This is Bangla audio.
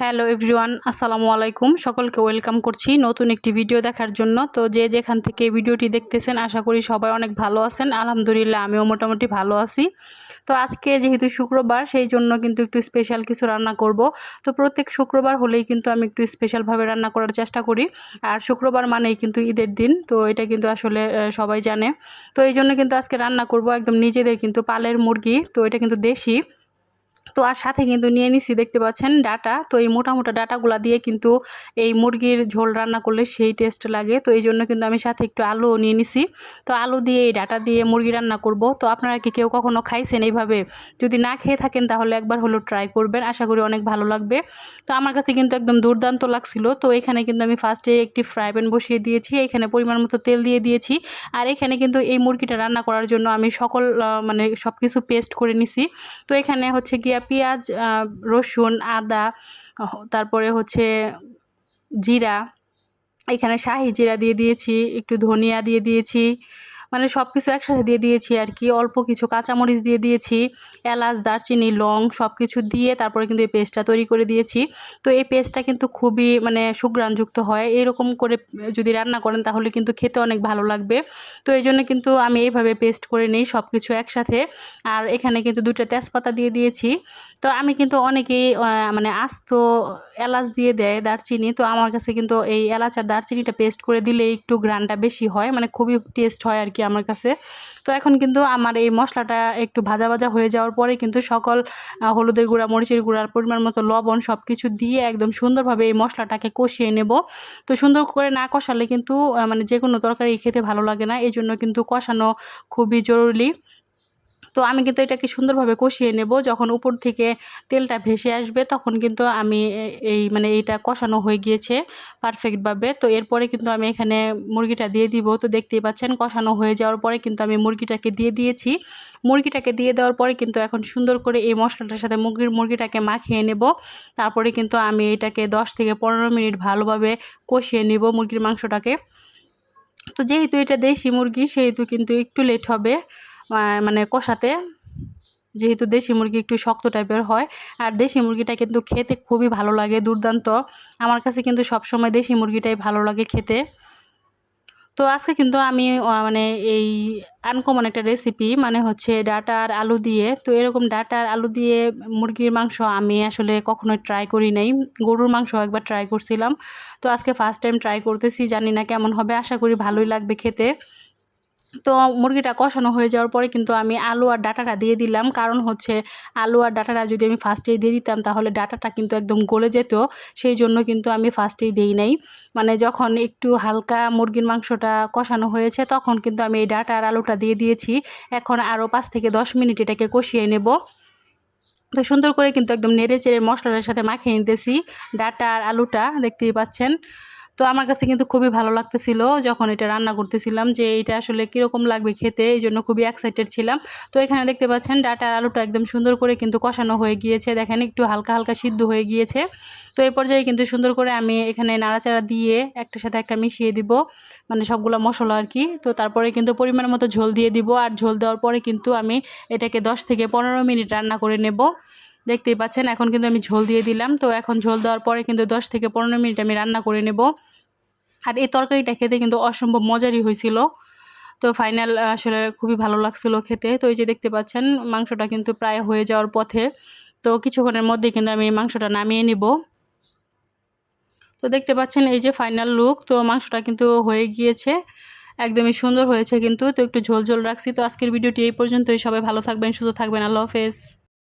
হ্যালো এভরিওয়ান, আসসালামু আলাইকুম। সকলকে ওয়েলকাম করছি নতুন একটি ভিডিও দেখার জন্য। তো যে যেখান থেকে ভিডিওটি দেখতেছেন, আশা করি সবাই অনেক ভালো আছেন। আলহামদুলিল্লাহ, আমিও মোটামুটি ভালো আছি। তো আজকে যেহেতু শুক্রবার, সেই জন্য কিন্তু একটু স্পেশাল কিছু রান্না করব। তো প্রত্যেক শুক্রবার হলেই কিন্তু আমি একটু স্পেশালভাবে রান্না করার চেষ্টা করি। আর শুক্রবার মানেই কিন্তু ঈদের দিন, তো এটা কিন্তু আসলে সবাই জানে। তো এই জন্য কিন্তু আজকে রান্না করব একদম নিজেদের কিন্তু পালের মুরগি, তো এটা কিন্তু দেশি। তো আর সাথে কিন্তু নিয়ে নিছি, দেখতে পাচ্ছেন ডাটা। তো এই মোটা মোটা ডাটাগুলো দিয়ে কিন্তু এই মুরগির ঝোল রান্না করলে সেই টেস্ট লাগে। তো এই জন্য কিন্তু আমি সাথে একটু আলুও নিয়ে নিছি। তো আলু দিয়ে, এই ডাটা দিয়ে মুরগি রান্না করব। তো আপনারা কি কেউ কখনো খাইছেন এইভাবে? যদি না খেয়ে থাকেন তাহলে একবার হলো ট্রাই করবেন। আশা করি অনেক ভালো লাগবে। তো আমার কাছে কিন্তু একদম দুর্দান্ত লাগছিল। তো এখানে কিন্তু আমি ফার্স্টে একটি ফ্রাই প্যান বসিয়ে দিয়েছি। এখানে পরিমাণ মতো তেল দিয়ে দিয়েছি। আর এখানে কিন্তু এই মুরগিটা রান্না করার জন্য আমি সকল মানে সব কিছু পেস্ট করে নিছি। তো এখানে হচ্ছে গিয়া পেঁয়াজ রসুন, আদা তারপরে হচ্ছে জিরা। এখানে শাহি জিরা দিয়ে দিয়েছি, একটু ধনিয়া দিয়ে দিয়েছি। মানে সব কিছু একসাথে দিয়ে দিয়েছি আর কি। অল্প কিছু কাঁচামরিচ দিয়ে দিয়েছি, এলাচ, দারচিনি, লং সব কিছু দিয়ে তারপরে কিন্তু এই পেস্টটা তৈরি করে দিয়েছি। তো এই পেস্টটা কিন্তু খুবই মানে সুগ্রাণযুক্ত হয়। এরকম করে যদি রান্না করেন তাহলে কিন্তু খেতে অনেক ভালো লাগবে। তো এই জন্য কিন্তু আমি এইভাবে পেস্ট করে নিই সব কিছু একসাথে। আর এখানে কিন্তু দুটো তেজপাতা দিয়ে দিয়েছি। তো আমি কিন্তু অনেকেই মানে আস্ত এলাচ দিয়ে দেয় দারচিনি। তো আমার কাছে কিন্তু এই এলাচ আর দারচিনিটা পেস্ট করে দিলে একটু গ্রানটা বেশি হয়। মানে খুবই টেস্ট হয় আর কি। আমার কাছে? তো এখন কিন্তু আমার এই মশলাটা একটু ভাজা ভাজা হয়ে যাওয়ার পরে কিন্তু সকল হলুদের গুঁড়া, মরিচের গুঁড়ার পরিমাণ মতো লবণ সব কিছু দিয়ে একদম সুন্দরভাবে এই মশলাটাকে কষিয়ে নেব। তো সুন্দর করে না কষালে কিন্তু মানে যে কোনো তরকারি খেতে ভালো লাগে না। এই জন্য কিন্তু কষানো খুবই জরুরি। তো আমি কিন্তু এটাকে সুন্দরভাবে কষিয়ে নেব। যখন উপর থেকে তেলটা ভেসে আসবে, তখন কিন্তু আমি এই মানে এইটা কষানো হয়ে গিয়েছে পারফেক্টভাবে তো এরপরে কিন্তু আমি এখানে মুরগিটা দিয়ে দিব। তো দেখতেই পাচ্ছেন, কষানো হয়ে যাওয়ার পরে কিন্তু আমি মুরগিটাকে দিয়ে দিয়েছি। মুরগিটাকে দিয়ে দেওয়ার পরে কিন্তু এখন সুন্দর করে এই মশলাটার সাথে মুরগির, মুরগিটাকে মাখিয়ে নেব। তারপরে কিন্তু আমি এটাকে দশ থেকে পনেরো মিনিট ভালোভাবে কষিয়ে নেব মুরগির মাংসটাকে। তো যেহেতু এটা দেশি মুরগি, সেহেতু কিন্তু একটু লেট হবে। মানে কষাতে। যেহেতু দেশি মুরগি একটু শক্ত টাইপের হয়, আর দেশি মুরগিটা কিন্তু খেতে খুবই ভালো লাগে, দুর্দান্ত। আমার কাছে কিন্তু সবসময় দেশি মুরগিটাই ভালো লাগে খেতে। তো আজকে কিন্তু আমি মানে এই আনকমন একটা রেসিপি মানে হচ্ছে ডাটা আর আলু দিয়ে। তো এরকম ডাটা আর আলু দিয়ে মুরগির মাংস আমি আসলে কখনোই ট্রাই করি নাই। গরুর মাংস একবার ট্রাই করছিলাম। তো আজকে ফার্স্ট টাইম ট্রাই করতেছি, জানি না কেমন হবে, আশা করি ভালোই লাগবে খেতে। তো মুরগিটা কষানো হয়ে যাওয়ার পরে কিন্তু আমি আলু আর ডাটাটা দিয়ে দিলাম। কারণ হচ্ছে আলু আর ডাটাটা যদি আমি ফার্স্টেই দিয়ে দিতাম তাহলে ডাটাটা কিন্তু একদম গলে যেত। সেই জন্য কিন্তু আমি ফার্স্টেই দিই নাই। মানে যখন একটু হালকা মুরগির মাংসটা কষানো হয়েছে তখন কিন্তু আমি এই ডাটা আর আলুটা দিয়ে দিয়েছি। এখন আরও পাঁচ থেকে দশ মিনিট এটাকে কষিয়ে নেব। তো সুন্দর করে কিন্তু একদম নেড়ে চেড়ে মশলাটার সাথে মাখিয়ে নিতেছি। ডাটা আর আলুটা দেখতেই পাচ্ছেন। তো আমার কাছে কিন্তু খুবই ভালো লাগতেছিল যখন এটা রান্না করতেছিলাম যে এটা আসলে কীরকম লাগবে খেতে, এই জন্য খুবই এক্সাইটেড ছিলাম। তো এখানে দেখতে পাচ্ছেন ডাটা আলুটা একদম সুন্দর করে কিন্তু কষানো হয়ে গিয়েছে। দেখেন একটু হালকা হালকা সিদ্ধ হয়ে গিয়েছে। তো এই পর্যায়ে কিন্তু সুন্দর করে আমি এখানে নাড়াচাড়া দিয়ে একটার সাথে একটা মিশিয়ে দিব মানে সবগুলো মশলা আর কি। তো তারপরে কিন্তু পরিমাণ মতো ঝোল দিয়ে দিব আর ঝোল দেওয়ার পরে কিন্তু আমি এটাকে দশ থেকে পনেরো মিনিট রান্না করে নেব। দেখতেই পাচ্ছেন, এখন কিন্তু আমি ঝোল দিয়ে দিলাম। তো এখন ঝোল দেওয়ার পরে কিন্তু দশ থেকে পনেরো মিনিট আমি রান্না করে নেব। আর এই তরকারিটা খেতে কিন্তু অসম্ভব মজারই হয়েছিল। তো ফাইনাল আসলে খুবই ভালো লাগছিল খেতে। তো এই যে দেখতে পাচ্ছেন, মাংসটা কিন্তু প্রায় হয়ে যাওয়ার পথে। তো কিছুক্ষণের মধ্যে কিন্তু আমি মাংসটা নামিয়ে নিব। তো দেখতে পাচ্ছেন এই যে ফাইনাল লুক তো মাংসটা কিন্তু হয়ে গিয়েছে। একদমই সুন্দর হয়েছে কিন্তু। তো একটু ঝোল ঝোল রাখছি। তো আজকের ভিডিওটি এই পর্যন্তই। সবাই ভালো থাকবেন, সুস্থ থাকবেন। আল্লাহ হাফেজ।